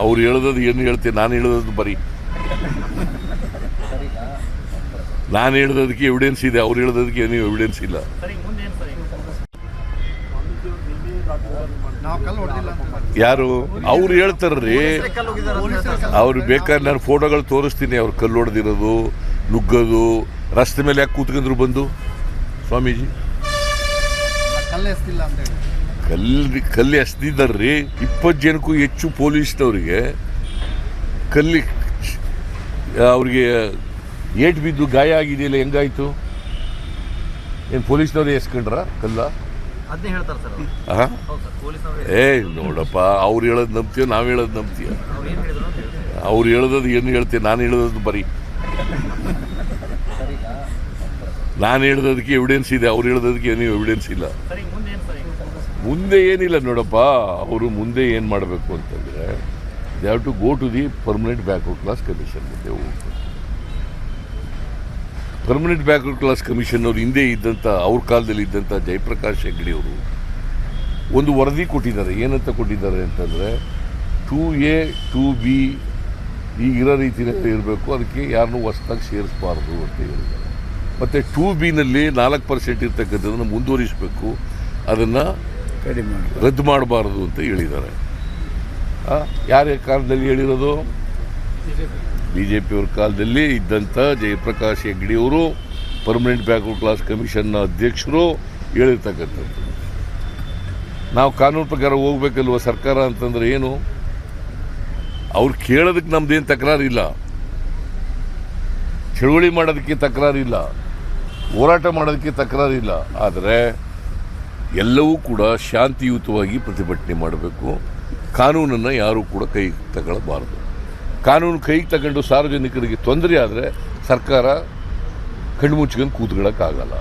ಅವ್ರು ಹೇಳ್ದದ್ದು ಏನು ಹೇಳ್ತೀನಿ, ನಾನು ಹೇಳೋದು ಬರೀ. ನಾನು ಹೇಳ್ದದಕ್ಕೆ ಎವಿಡೆನ್ಸ್ ಇದೆ, ಅವ್ರು ಹೇಳ್ದದಕ್ಕೆ ಏನು ಎವಿಡೆನ್ಸ್ ಇಲ್ಲ. ಯಾರು? ಅವ್ರು ಹೇಳ್ತಾರ್ರಿ. ಅವ್ರು ಬೇಕಾದ್ರೆ ನಾನು ಫೋಟೋಗಳು ತೋರಿಸ್ತೀನಿ, ಅವ್ರು ಕಲ್ಲು ಹೊಡೆದಿರೋದು, ನುಗ್ಗೋದು, ರಸ್ತೆ ಮೇಲೆ ಯಾಕೆ ಕೂತ್ಕೊಂಡ್ರು ಬಂದು? ಸ್ವಾಮೀಜಿ. ಕಲ್ಲು ಕಲ್ಲಿ ಎಸ್ದಿದ್ದಾರ್ರಿ ಇಪ್ಪತ್ತು ಜನಕ್ಕೂ ಹೆಚ್ಚು ಪೊಲೀಸ್ನವ್ರಿಗೆ ಕಲ್ಲಿ ಅವ್ರಿಗೆ ಏಟ್ ಬಿದ್ದು ಗಾಯ ಆಗಿದೆಯಲ್ಲ ಹೆಂಗಾಯ್ತು? ಏನು ಪೊಲೀಸ್ನವ್ರು ಎಸ್ಕೊಂಡ್ರ ಕಲ್ಲ? ಏಯ್ ಏ ನೋಡಪ್ಪ ಅವ್ರು ಹೇಳೋದು ನಂಬ್ತೀಯ ನಾವು ಹೇಳೋದು ನಂಬ್ತೀಯ? ಅವ್ರು ಹೇಳೋದು ಏನು ಹೇಳ್ತೀನಿ ನಾನು ಹೇಳೋದು ಬರೀ. ನಾನು ಹೇಳ್ದದಕ್ಕೆ ಎವಿಡೆನ್ಸ್ ಇದೆ ಅವ್ರು ಹೇಳೋದಕ್ಕೆ ಏನು ಎವಿಡೆನ್ಸ್ ಇಲ್ಲ. ಮುಂದೆ ಏನಿಲ್ಲ ನೋಡಪ್ಪ, ಅವರು ಮುಂದೆ ಏನು ಮಾಡಬೇಕು ಅಂತಂದರೆ they have to go to the permanent backward class commission ಮುಂದೆ ಹೋಗ್ಬೇಕು. ಪರ್ಮನೆಂಟ್ ಬ್ಯಾಕ್ವರ್ಡ್ ಕ್ಲಾಸ್ ಕಮಿಷನ್ ಅವರು ಹಿಂದೆ ಇದ್ದಂಥ ಅವ್ರ ಕಾಲದಲ್ಲಿ ಇದ್ದಂಥ ಜಯಪ್ರಕಾಶ್ ಹೆಗ್ಡಿ ಅವರು ಒಂದು ವರದಿ ಕೊಟ್ಟಿದ್ದಾರೆ. ಏನಂತ ಕೊಟ್ಟಿದ್ದಾರೆ ಅಂತಂದರೆ ಟೂ ಎ ಟೂ ಬಿ ಈಗಿರೋ ರೀತಿಯಲ್ಲಿ ಇರಬೇಕು, ಅದಕ್ಕೆ ಯಾರನ್ನೂ ಹೊಸ್ದಾಗಿ ಸೇರಿಸಬಾರ್ದು ಅಂತ ಹೇಳಿದ್ದಾರೆ. ಮತ್ತು ಟೂ ಬಿನಲ್ಲಿ ನಾಲ್ಕು ಪರ್ಸೆಂಟ್ ಇರ್ತಕ್ಕಂಥದ್ದನ್ನು ಮುಂದುವರಿಸಬೇಕು. ಅದನ್ನು ರದ್ದು ಮಾಡಬಾರದು ಅಂತ ಹೇಳಿದ್ದಾರೆ. ಯಾರ ಕಾಲದಲ್ಲಿ ಹೇಳಿರೋದು? ಬಿ ಜೆ ಪಿಯವ್ರ ಕಾಲದಲ್ಲಿ ಇದ್ದಂಥ ಜಯಪ್ರಕಾಶ್ ಹೆಗ್ಡಿಯವರು ಪರ್ಮನೆಂಟ್ ಬ್ಯಾಕ್ವರ್ಡ್ ಕ್ಲಾಸ್ ಕಮಿಷನ್ನ ಅಧ್ಯಕ್ಷರು ಹೇಳಿರ್ತಕ್ಕಂಥದ್ದು. ನಾವು ಕಾನೂನು ಪ್ರಕಾರ ಹೋಗ್ಬೇಕಲ್ವ ಸರ್ಕಾರ ಅಂತಂದ್ರೆ ಏನು? ಅವ್ರು ಕೇಳೋದಕ್ಕೆ ನಮ್ದೇನು ತಕರಾರಿಲ್ಲ. ಚಳುವಳಿ ಮಾಡೋದಕ್ಕೆ ತಕರಾರಿಲ್ಲ. ಹೋರಾಟ ಮಾಡೋದಕ್ಕೆ ತಕರಾರಿಲ್ಲ. ಆದರೆ ಎಲ್ಲವೂ ಕೂಡ ಶಾಂತಿಯುತವಾಗಿ ಪ್ರತಿಭಟನೆ ಮಾಡಬೇಕು. ಕಾನೂನನ್ನು ಯಾರೂ ಕೂಡ ಕೈಗೆ ತಗೊಳ್ಳಬಾರದು. ಕಾನೂನು ಕೈಗೆ ತಗೊಂಡು ಸಾರ್ವಜನಿಕರಿಗೆ ತೊಂದರೆ ಆದರೆ ಸರ್ಕಾರ ಕಣ್ಣು ಮುಚ್ಕೊಂಡು ಕೂತ್ಕೊಳ್ಳೋಕ್ಕಾಗಲ್ಲ.